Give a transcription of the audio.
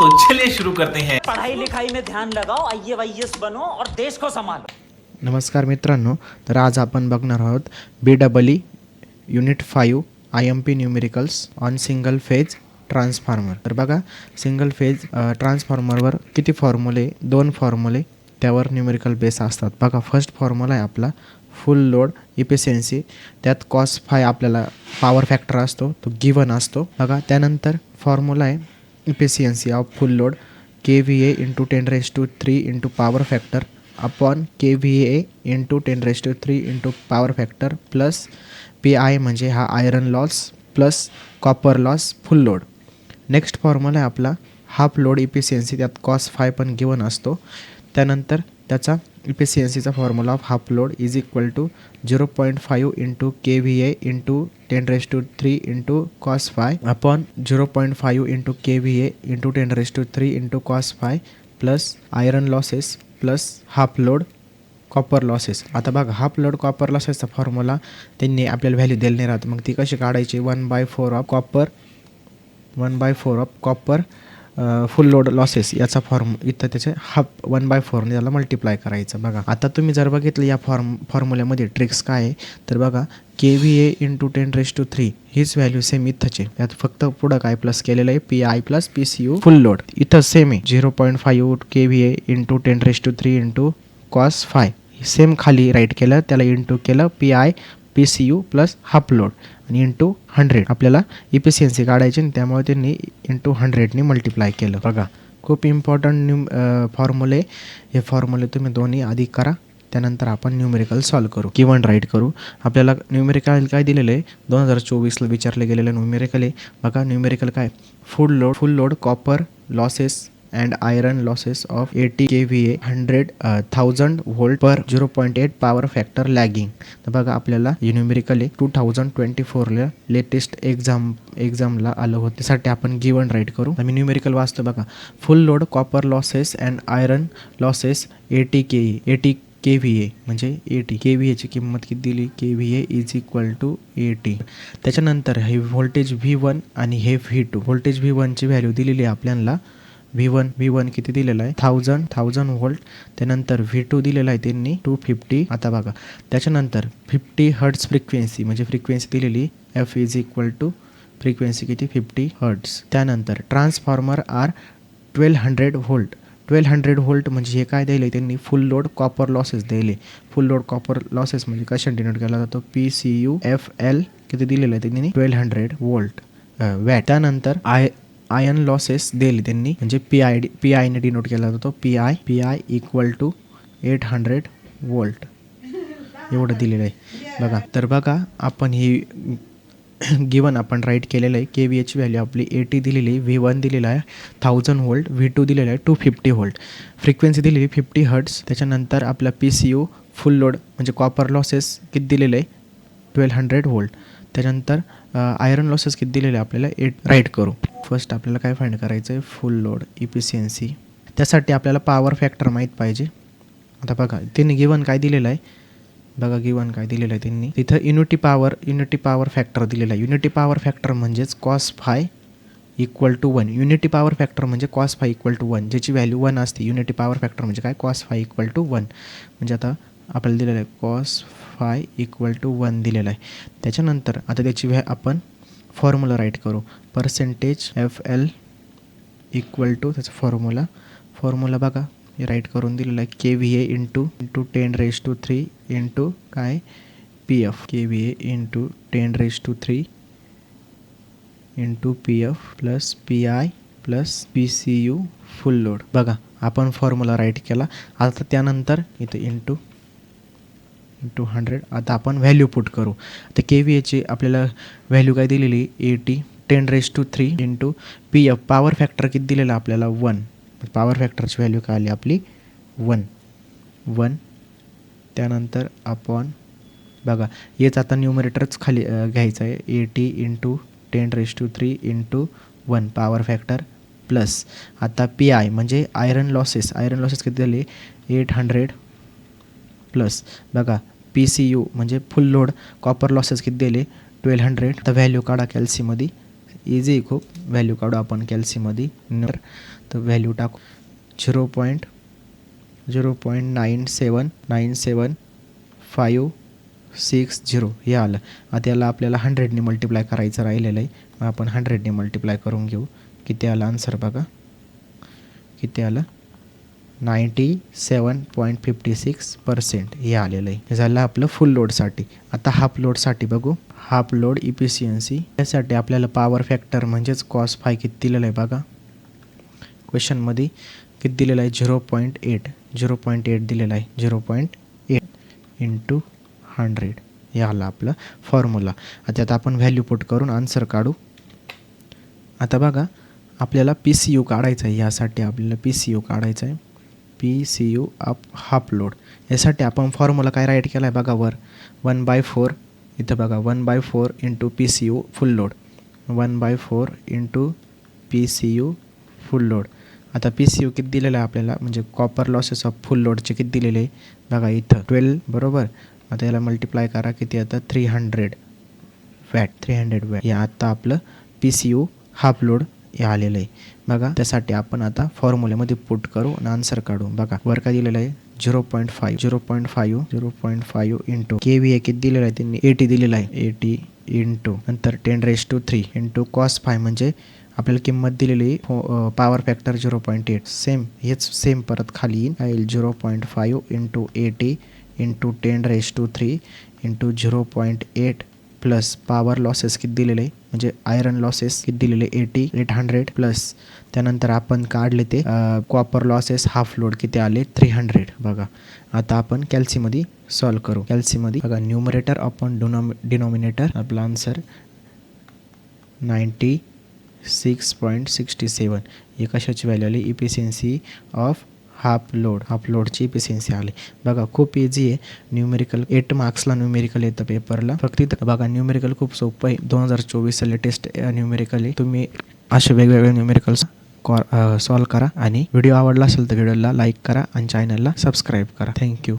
तो चलिए शुरू करते हैं। पढ़ाई लिखाई में ध्यान लगाओ आई बनो और देश को संभालो। नमस्कार मित्रांनो तर आज आपण बघणार आहोत B double E unit five I M P numericals on single phase transformer तर बघा सिंगल फेज ट्रान्सफॉर्मरवर किती फॉर्म्युले दोन फॉर्म्युले त्यावर न्यूमेरिकल बेस असतात. बघा फर्स्ट फॉर्म्युला आहे आपला फुल लोड इफिशियन्सी त्यात कॉस फाय आपल्याला पॉवर फॅक्टर असतो तो गिवन असतो. बघा त्यानंतर फॉर्म्युला आहे efficiency of full load K V A into ten raise to three into power factor upon K V A into ten raise to three into power factor plus P I म्हणजे हा iron loss plus copper loss full load next formula आहे आपला. Half load efficiency त्यात cos five पण given असतो. त्यानंतर त्याचा इफिशियन्सीचा formula of half load is equal to zero point five into K V A into ten raise to three into cos phi upon zero point five into K V A into ten raise to three into cos phi plus iron losses plus half load copper losses आता बघा half load copper लॉसेसचा formula त्यांनी आपल्याला value दिली नाही राहत. मग ती कशी काढायची? One by four of copper one by four of copper full load losses याचा फॉर्म इथं त्याचे हाफ वन बाय फोरने त्याला मल्टिप्लाय करायचं. बघा आता तुम्ही जर बघितलं या फॉर्म फॉर्म्युल्यामध्ये ट्रिक्स काय आहे तर बघा K V A into ten raise to three हीच व्हॅल्यू सेम इथंचे. यात फक्त पुढं काय प्लस केलेलं आहे? P I plus P C U full load इथं सेम आहे. Zero point five K V A into ten raise to three into cos phi same खाली राईट केलं त्याला इंटू केलं P I P C U plus half load आणि into hundred आपल्याला efficiency काढायची आणि त्यामुळे त्यांनी इंटू हंड्रेडने मल्टिप्लाय केलं. बघा खूप इम्पॉर्टंट न्यू फॉर्म्युले हे फॉर्म्युले तुम्ही दोन्ही आधी करा. त्यानंतर आपण न्यूमेरिकल सॉल्व करू. किंवा राईट करू. आपल्याला न्यूमेरिकल काय दिलेलं आहे? दोन हजार चोवीसला विचारलं गेलेलं न्यूमेरिकल आहे. बघा न्यूमेरिकल काय? Full load full load copper losses and iron losses of eighty K V A hundred thousand volt per zero point eight power factor lagging तर बघा आपल्याला न्यूमेरिकल टू थाउजंड ट्वेंटी फोरला लेटेस्ट एक्झाम एक्झामला आलं होतं. त्यासाठी आपण गिवन राईट करू. मी न्यूमेरिकल वाचतो बघा. Full load copper losses and iron losses eighty K eighty K V A म्हणजे ए टी के व्ही एची किंमत किती दिली? K V A is equal to eighty त्याच्यानंतर हे व्होल्टेज व्ही वन आणि हे व्ही टू व्होल्टेज व्ही वनची व्हॅल्यू दिलेली आहे आपल्याला व्ही वन व्ही वन किती दिलेलं आहे? थाउजंड थाउजंड व्होल्ट त्यानंतर व्ही टू दिलेलं आहे त्यांनी. टू फिफ्टी आता बघा. त्याच्यानंतर फिफ्टी हर्ट्स फ्रिक्वेन्सी म्हणजे फ्रिक्वेन्सी दिलेली F is equal to frequency किती? फिफ्टी हर्ट्स त्यानंतर transformer are twelve hundred volt twelve hundred volt म्हणजे हे काय दिले त्यांनी? फुल लोड कॉपर लॉसेस दिले. फुल लोड कॉपर लॉसेस म्हणजे कशा डिनोट केला जातो? P C U F L किती दिलेलं आहे त्यांनी? ट्वेल्व हंड्रेड वोल्ट वॅट त्यानंतर आय आयन लॉसेस दिले त्यांनी म्हणजे पी आय डी पी आयने डिनोट केला जातो P I P I equal to eight hundred volt एवढं दिलेलं आहे. बघा तर बघा आपण ही गिवन आपण राईट केलेलं आहे. के व्ही एच व्हॅल्यू आपली एटी दिलेली आहे व्ही वन दिलेला आहे थाउजंड व्होल्ट व्ही टू दिलेला आहे टू फिफ्टी व्होल्ट फ्रिक्वेन्सी दिलेली फिफ्टी हर्ट्स त्याच्यानंतर आपला P C U full load म्हणजे कॉपर लॉसेस किती दिलेलं आहे? ट्वेल्व हंड्रेड व्होल्ट त्याच्यानंतर आयरन लॉसेस किती दिलेले आहे आपल्याला? एट राईट करू. फर्स्ट आपल्याला काय फाइंड करायचं आहे फुल लोड इफिशियन्सी त्यासाठी आपल्याला पॉवर फॅक्टर माहीत पाहिजे. आता बघा त्यांनी गिवन काय दिलेलं आहे? बघा गिवन काय दिलेलं आहे त्यांनी. तिथं unity power unity power factor दिलेला आहे. युनिटी पॉवर फॅक्टर म्हणजेच cos phi equal to one unity power factor म्हणजे cos phi equal to one ज्याची व्हॅल्यू वन असते युनिटी पॉवर फॅक्टर म्हणजे काय? Cos phi equal to one म्हणजे आता आपल्याला दिलेलं आहे. Cos phi equal to one दिलेलं आहे. त्याच्यानंतर आता त्याची व्हॅ आपण फॉर्म्युला राईट करू. Percentage F L equal to त्याचा फॉर्म्युला फॉर्म्युला बघा राईट करून दिलेलं आहे. K V A into into ten raise to three into काय? P F K V A into ten raise to three into P F plus P I plus P C U full load बघा आपण formula right केला. आता त्यानंतर इथं into into hundred आता आपण value put करू. तर के व्ही एची आपल्याला व्हॅल्यू काय दिलेली? Eighty ten raise to three into P F power factor किती दिलेला आपल्याला? वन पॉवर फॅक्टरची व्हॅल्यू काय आली आपली? वन वन त्यानंतर आपण बघा हेच आता न्यूमरेटरच खाली घ्यायचं आहे. Eighty into ten raise to three into one power factor plus आता पी आय म्हणजे आयरन लॉसेस आयरन लॉसेस किती झाले? Eight hundred plus. बघा पी सी यू म्हणजे फुल लोड कॉपर लॉसेस किती दिले? ट्वेल्व हंड्रेड तर व्हॅल्यू काढा कॅल्सीमध्ये इझी आहे खूप. व्हॅल्यू काढू आपण कॅल्सीमध्ये नर तर व्हॅल्यू टाकू. Zero point zero point nine seven nine seven five six zero हे आलं. आता याला आपल्याला हंड्रेडने मल्टिप्लाय करायचं राहिलेलं आहे. मग आपण हंड्रेडने मल्टिप्लाय करून घेऊ. किती आलं? आन्सर बघा. किती आलं? Ninety seven point fifty six percent हे आलेलं आहे. हे झालं आपलं फुल लोडसाठी आता हाफ लोडसाठी बघू. हाफ लोड इफिशियन्सी यासाठी आपल्याला पॉवर फॅक्टर म्हणजेच कॉस फाय किती दिलेलं आहे बघा. क्वेश्चनमध्ये किती दिलेलं आहे? Zero point eight zero point eight दिलेलं आहे. Zero point eight into hundred हे आलं आपलं फॉर्म्युला आता आता आपण व्हॅल्यू पुट करून आन्सर काढू. आता बघा आपल्याला पी सी यू काढायचं आहे. यासाठी आपल्याला पी सी यू काढायचं आहे. P C U of half load यासाठी आपण फॉर्म्युला काय राईट केला आहे बघा वर. वन बाय फोर इथं बघा. One by four into P C U full load one by four into P C U full load आता पी सी यू किती दिलेलं आहे आपल्याला? म्हणजे कॉपर लॉसेस ऑफ फुल लोडचे किती दिलेले आहे? बघा इथं. ट्वेल्व बरोबर? आता याला मल्टिप्लाय करा. किती आता? Three hundred watt three hundred watt हे आता आपलं P C U half load हे आलेलं आहे. बघा त्यासाठी आपण आता फॉर्म्युल्यामध्ये पुट करू आणि आन्सर काढू. बघा वर काय दिलेलं आहे? Zero point five zero point five zero point five into K V एक किती दिलेलं आहे त्यांनी? एटी दिलेलं आहे. एटी इंटू नंतर ten raise to three into cos phi म्हणजे आपल्याला किंमत दिलेली power factor zero point eight same हेच सेम परत खाली येईल. काय येईल? Zero point five into eighty into ten raise to three into zero point eight plus power losses किती दिलेले? म्हणजे आयरन लॉसेस किती दिलेले? एटी एट हंड्रेड प्लस त्यानंतर आपण काढले ते कॉपर लॉसेस हाफ लोड किती आले? थ्री हंड्रेड बघा. आता आपण कॅल्सीमध्ये सॉल्व करू. कॅल्सीमध्ये बघा न्यूमरेटर अपॉन डोनॉम डिनॉमिनेटर आपला answer ninety six point sixty seven हे कशाची व्हॅल्यू आली? Efficiency of half load half लोडची इफिशियन्सी आली. बघा खूप इझी आहे. न्यूमेरिकल एट मार्क्सला न्यूमेरिकल येतं पेपरला फक्त इथं बघा न्यूमेरिकल खूप सोपं आहे. दोन हजार चोवीसचं लेटेस्ट न्यूमेरिकल आहे. तुम्ही असे वेगवेगळे न्यूमेरिकल्स कॉ सॉल्व करा आणि व्हिडिओ आवडला असेल तर व्हिडिओला लाईक करा आणि चॅनलला सबस्क्राईब करा. थँक्यू